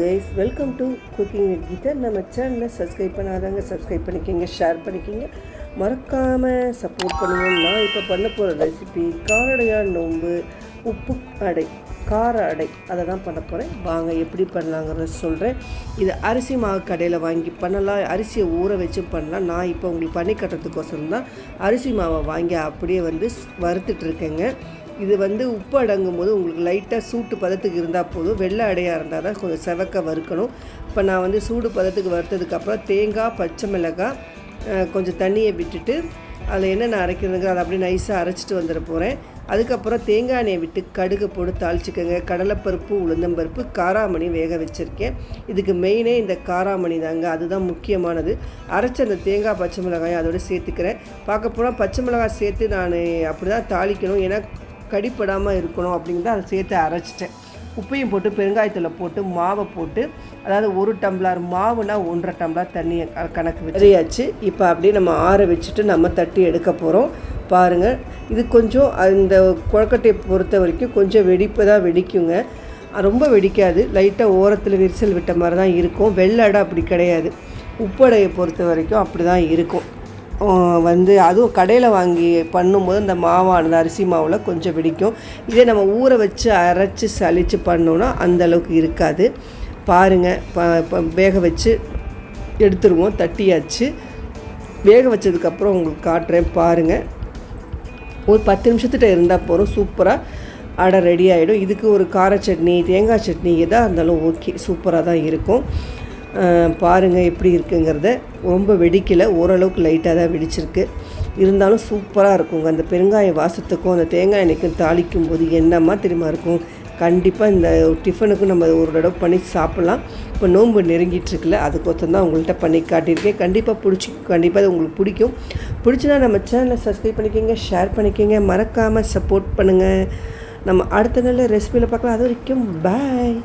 Guys welcome to cooking with Geetha நம்ம சேனலை subscribe பண்ணாதாங்க சப்ஸ்கிரைப் பண்ணிக்கிங்க ஷேர் பண்ணிக்கோங்க. மறக்காமல் சப்போர்ட் பண்ணுவோம் நான் இப்போ பண்ண போகிற ரெசிபி காரடையா நோம்பு உப்பு அடை கார அடை. அதை தான் பண்ண போகிறேன் வாங்க எப்படி பண்ணலாங்கிறத சொல்கிறேன் இது அரிசி மாவு கடையில் வாங்கி பண்ணலாம். அரிசியை ஊற வச்சு பண்ணலாம். நான் இப்போ உங்களுக்கு பண்ணி கட்டுறதுக்கோசரம் தான் அரிசி மாவை வாங்கி அப்படியே வந்து வறுத்துட்ருக்கேங்க இது வந்து உப்பு அடங்கும் போது உங்களுக்கு லைட்டாக சூட்டு பதத்துக்கு இருந்தால் போதும். வெள்ளை அடையாக இருந்தால் தான் கொஞ்சம் செவக்க வறுக்கணும். இப்போ நான் வந்து சூடு பதத்துக்கு வறுத்ததுக்கப்புறம் தேங்காய் பச்சை மிளகாய் கொஞ்சம் தண்ணியை விட்டுட்டு அதில் என்னென்ன அரைக்கிறதுங்க அதை அப்படியே நைஸாக அரைச்சிட்டு வந்துட போகிறேன் அதுக்கப்புறம் தேங்காய் எண்ணெயை விட்டு கடுகு போட்டு தாளிச்சிக்கோங்க. கடலைப்பருப்பு உளுந்தம்பருப்பு காராமணி வேக வச்சுருக்கேன். இதுக்கு மெயினே இந்த காராமணி தாங்க. அதுதான் முக்கியமானது. அரைச்ச அந்த தேங்காய் பச்சை மிளகாயை அதோட சேர்த்துக்கிறேன். பார்க்க போனால் பச்சை மிளகாய் சேர்த்து நான் அப்படி தான் தாளிக்கணும். ஏன்னா கடிப்படாமல் இருக்கணும் அப்படிங்கிறத அதை சேர்த்து அரைச்சிட்டேன். உப்பையும் போட்டு பெருங்காயத்தில் போட்டு மாவை போட்டு அதாவது ஒரு டம்ளர் மாவுனா ஒன்றரை டம்ளர் தண்ணியை கணக்கு வச்சியாச்சு இப்போ அப்படியே நம்ம ஆற வச்சுட்டு நம்ம தட்டி எடுக்க போகிறோம் பாருங்கள் இது கொஞ்சம் இந்த குழக்கட்டையை பொறுத்த வரைக்கும் கொஞ்சம் வெடிப்பு தான் வெடிக்குங்க. ரொம்ப வெடிக்காது. லைட்டாக ஓரத்தில் விரிசல் விட்ட மாதிரி தான் இருக்கும். வெள்ளடை அப்படி கிடையாது. உப்படையை பொறுத்த வரைக்கும் அப்படி தான் இருக்கும். வந்து அதுவும் கடையில் வாங்கி பண்ணும்போது அந்த மாவானது அரிசி மாவில் கொஞ்சம் பிடிக்கும் இதே நம்ம ஊற வச்சு அரைச்சி சளிச்சு பண்ணோன்னா அந்த அளவுக்கு இருக்காது. பாருங்கள் ப ப- வேக வச்சு எடுத்துருவோம் தட்டியாச்சு. வேக வச்சதுக்கப்புறம் உங்களுக்கு காட்டுறேன் பாருங்கள் ஒரு பத்து நிமிஷத்துட்ட இருந்தால் போதும் சூப்பராக அடை ரெடி ஆகிடும் இதுக்கு ஒரு கார சட்னி தேங்காய் சட்னி எதாக இருந்தாலும் ஓகே சூப்பராக தான் இருக்கும். பாருங்கள் எப்படி இருக்குங்கிறத. ரொம்ப வெடிக்கலை ஓரளவுக்கு லைட்டாக தான் வெடிச்சிருக்கு. இருந்தாலும் சூப்பராக இருக்குங்க. அந்த பெருங்காய வாசத்துக்கும் அந்த தேங்காய் எண்ணெய்க்கும் தாளிக்கும் போது என்னம்மா தெரியுமா இருக்கும். கண்டிப்பாக இந்த டிஃபனுக்கும் நம்ம ஒரு தடவை பண்ணி சாப்பிட்லாம். இப்போ நோன்பு நெருங்கிட்டுருக்குல்ல அதுக்கொத்தம் தான் உங்கள்கிட்ட பண்ணி காட்டியிருக்கேன். கண்டிப்பாக பிடிச்சி கண்டிப்பாக அது உங்களுக்கு பிடிக்கும். பிடிச்சினா நம்ம சேனலை சப்ஸ்கிரைப் பண்ணிக்கோங்க ஷேர் பண்ணிக்கோங்க. மறக்காமல் சப்போர்ட் பண்ணுங்கள் நம்ம அடுத்த நல்ல ரெசிபியில் பார்க்கலாம். அது வரைக்கும் பாய்